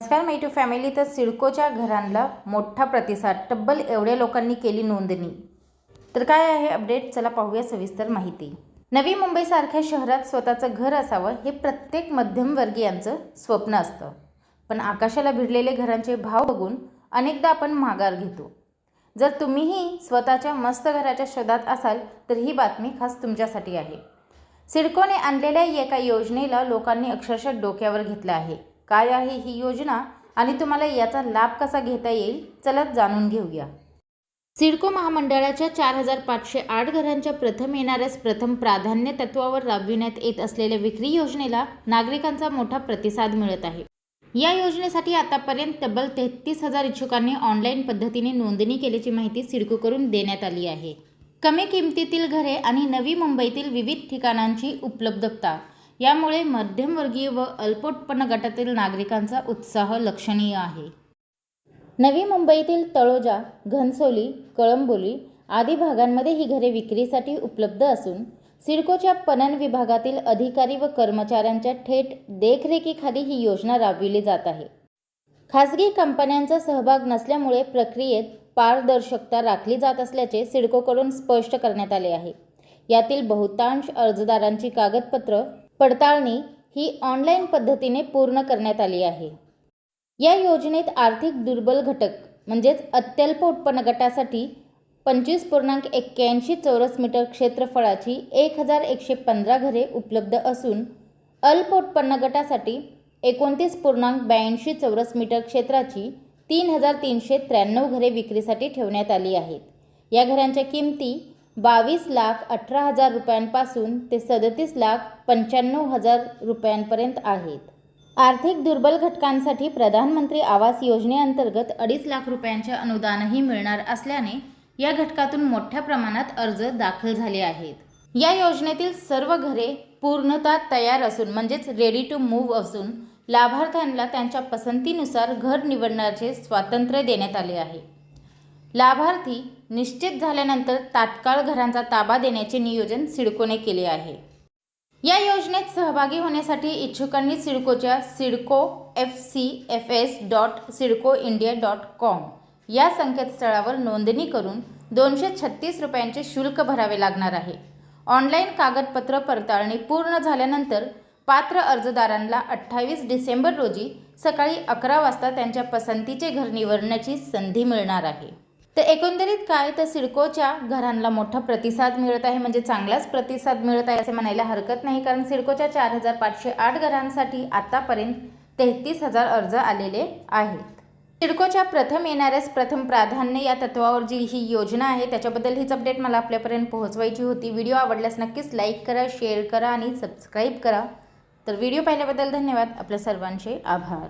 नमस्कार माय to family तर सिडकोच्या घरांना मोठा प्रतिसाद. तब्बल एवढ्या लोकांनी केली नोंदणी. तर काय आहे अपडेट चला पाहूया सविस्तर माहिती. नवी मुंबईसारख्या शहरात स्वतःचं घर असावं हे प्रत्येक मध्यमवर्गीयांचं स्वप्न असतं. पण आकाशाला भिडलेले घरांचे भाव बघून अनेकदा आपण माघार घेतो. जर तुम्हीही स्वतःच्या मस्त घराच्या शोधात असाल तर ही बातमी खास तुमच्यासाठी आहे. सिडकोने आणलेल्या एका योजनेला लोकांनी अक्षरशः डोक्यावर घेतलं आहे. काय आहे ही योजना आणि तुम्हाला याचा लाभ कसा घेता येईल चला जाणून घेऊया. सिडको महामंडळाच्या चार हजार पाचशे आठ घरांच्या प्रथम येणाऱ्यास प्रथम प्राधान्य तत्वावर राबविण्यात येत असलेल्या विक्री योजनेला नागरिकांचा मोठा प्रतिसाद मिळत आहे. या योजनेसाठी आतापर्यंत तब्बल तेहतीस हजार इच्छुकांनी ऑनलाईन पद्धतीने नोंदणी केल्याची माहिती सिडकोकडून देण्यात आली आहे. कमी किमतीतील घरे आणि नवी मुंबईतील विविध ठिकाणांची उपलब्धता यामुळे मध्यमवर्गीय व अल्पोत्पन्न गटातील नागरिकांचा उत्साह लक्षणीय आहे. नवी मुंबईतील तळोजा घनसोली कळंबोली आदी भागांमध्ये ही घरे विक्रीसाठी उपलब्ध असून सिडकोच्या पणन विभागातील अधिकारी व कर्मचाऱ्यांच्या थेट देखरेखीखाली ही योजना राबविली जात आहे. खासगी कंपन्यांचा सहभाग नसल्यामुळे प्रक्रियेत पारदर्शकता राखली जात असल्याचे सिडकोकडून स्पष्ट करण्यात आले आहे. यातील बहुतांश अर्जदारांची कागदपत्र पडताळणी ही ऑनलाईन पद्धतीने पूर्ण करण्यात आली आहे. या योजनेत आर्थिक दुर्बल घटक म्हणजेच अत्यल्प उत्पन्न गटासाठी पंचवीस पूर्णांक एक्क्याऐंशी चौरस मीटर क्षेत्रफळाची एक हजार एकशे पंधरा घरे उपलब्ध असून अल्प उत्पन्न गटासाठी एकोणतीस पूर्णांक ब्याऐंशी चौरस मीटर क्षेत्राची तीन हजार तीनशे त्र्याण्णव घरे विक्रीसाठी ठेवण्यात आली आहेत. या घरांच्या किमती बावीस लाख अठरा हजार रुपयांपासून ते सदतीस लाख पंच्याण्णव हजार रुपयांपर्यंत आहेत. आर्थिक दुर्बल घटकांसाठी प्रधानमंत्री आवास योजनेअंतर्गत अडीच लाख रुपयांचे अनुदानही मिळणार असल्याने या घटकातून मोठ्या प्रमाणात अर्ज दाखल झाले आहेत. या योजनेतील सर्व घरे पूर्णतः तयार असून म्हणजेच रेडी टू मूव्ह असून लाभार्थ्यांना त्यांच्या पसंतीनुसार घर निवडण्याचे स्वातंत्र्य देण्यात आले आहे. लाभार्थी निश्चित झाल्यानंतर तात्काळ घरांचा ताबा देण्याचे नियोजन सिडकोने केले आहे. या योजनेत सहभागी होण्यासाठी इच्छुकांनी सिडकोच्या CIDCO F C F S dot CIDCO India dot com या संकेतस्थळावर नोंदणी करून दोनशे छत्तीस रुपयांचे शुल्क भरावे लागणार आहे. ऑनलाईन कागदपत्र पडताळणी पूर्ण झाल्यानंतर पात्र अर्जदारांना अठ्ठावीस डिसेंबर रोजी सकाळी अकरा वाजता त्यांच्या पसंतीचे घर निवडण्याची संधी मिळणार आहे. तर एकंदरीत काय तर सिडकोच्या घरांना मोठा प्रतिसाद मिळत आहे म्हणजे चांगलाच प्रतिसाद मिळत आहे असे म्हणायला हरकत नाही कारण सिडकोच्या चार हजार पाचशे आठ घरांसाठी आतापर्यंत तेहतीस हजार अर्ज आलेले आहेत. सिडकोच्या प्रथम येणाऱ्यास प्रथम प्राधान्य या तत्वावर जी ही योजना आहे त्याच्याबद्दल हीच अपडेट मला आपल्यापर्यंत पोहोचवायची होती. व्हिडिओ आवडल्यास नक्कीच लाईक करा शेअर करा आणि सबस्क्राईब करा. तर व्हिडिओ पाहिल्याबद्दल धन्यवाद. आपल्या सर्वांचे आभार.